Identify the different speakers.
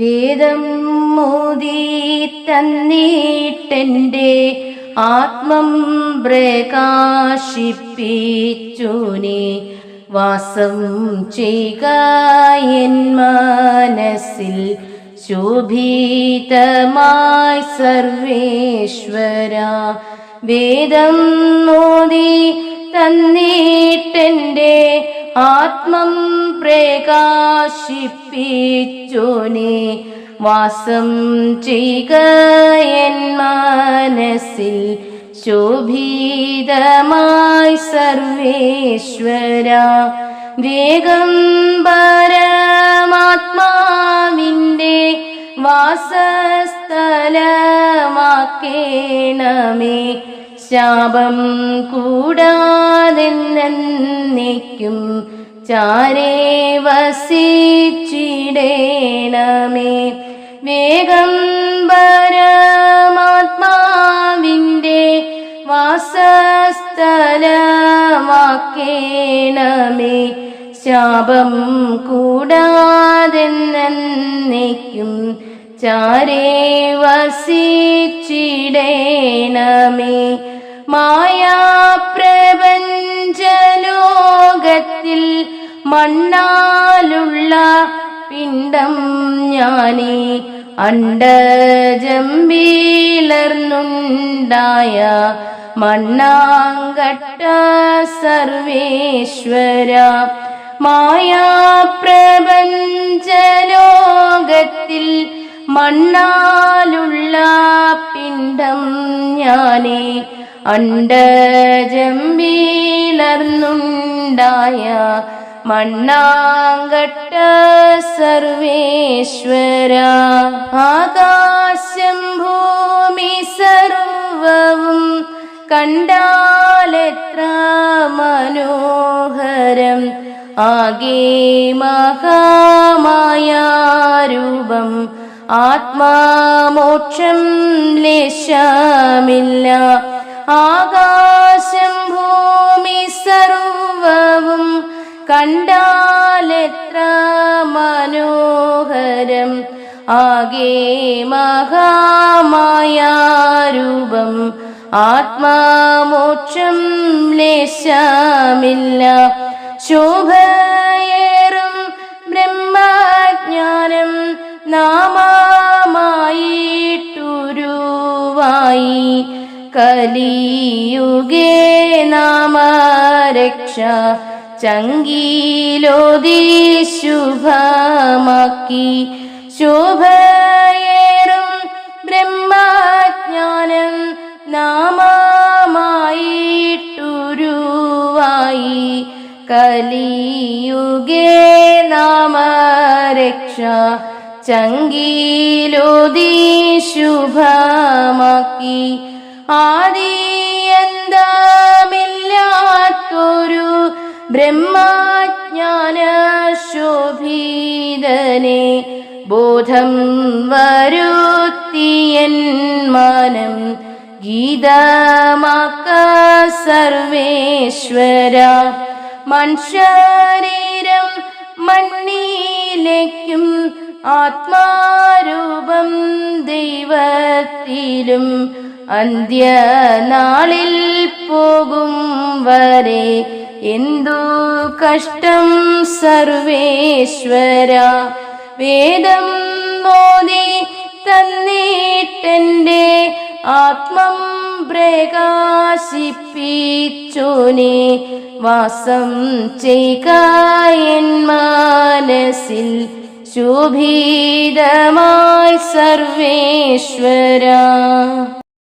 Speaker 1: വേദം മോദി തന്നിട്ടെന്റെ ആത്മം പ്രകാശിപ്പിച്ചു നീ വാസം ചെയ്യുക എൻ മനസ്സിൽ ശോഭിതമായി സർവേശ്വര. വേദം മോദി തന്നിട്ടെന്റെ ആത്മം പ്രകാശിപ്പിച്ചു നീ. വാസം ചെയ്യുക എൻ മനസ്സിൽ. ശോഭീതമായി സർവേശ്വര. വേഗം പരമാത്മാവിന്റെ വാസസ്ഥലമാക്കേണമേ. ശാപം കൂടാതെന്നേക്കും ചാരേ വസിച്ചിടേണമേ. വേഗം പരമാത്മാവിന്റെ വാസസ്ഥലമാക്കേണമേ. ശാപം കൂടാതെന്നേക്കും ചാരേ മായാപ്രപഞ്ചലോകത്തിൽ മണ്ണാലുള്ള പിണ്ടം ഞാനേ അണ്ടജംബീലർന്നുണ്ടായ മണ്ണാങ്കട്ട സർവേശ്വര. മായാപ്രപഞ്ചലോകത്തിൽ മണ്ണാലുള്ള പിണ്ടം ഞാനേ അണ്ടജംബീലർന്നുണ്ടായ മണ്ണാങ്കട്ട സർവേശ്വര. ആകാശം ഭൂമി സർവവും കണ്ടാലെത്ര മനോഹരം. ആകെ മഹാമായ രൂപം ആത്മാമോക്ഷം ലേശമില്ല. ആകാശം ഭൂമി സർവവും കണ്ടാലെത്ര മനോഹരം. ആകെ മഹാമായ രൂപം ആത്മാമോക്ഷം ലേശമില്ല. ശോഭയേറും നാമമായിട്ടുരുവായി കലിയുഗേ നാമരക്ഷ ചങ്കീലോതി ശുഭമാക്കി. ശോഭയേറും ബ്രഹ്മജ്ഞാനം നാമമായിട്ടുരുവായി. കലിയുഗേ നാമരക്ഷ ചങ്കീലോതി ശുഭമാക്കി ആദിയന്തമില്ലാത്തൊരു ബ്രഹ്മജ്ഞാന ശോഭിതനെ ബോധം വരുത്തിയൻ മാനം ഗീതമാക്ക സർവേശ്വര. മനുഷ്യരീരം മണ്ണിലേക്കും ആത്മാരൂപം ദൈവത്തിലും അന്ത്യനാളിൽ പോകും വരെ എന്തു കഷ്ടം സർവേശ്വര. വേദം മോദി തന്നിട്ടെന്റെ ആത്മം പ്രകാശിപ്പിച്ചോനെ വാസം ചെയ്യ മാനസിൽ ശോഭിതമായി സർവേശ്വര.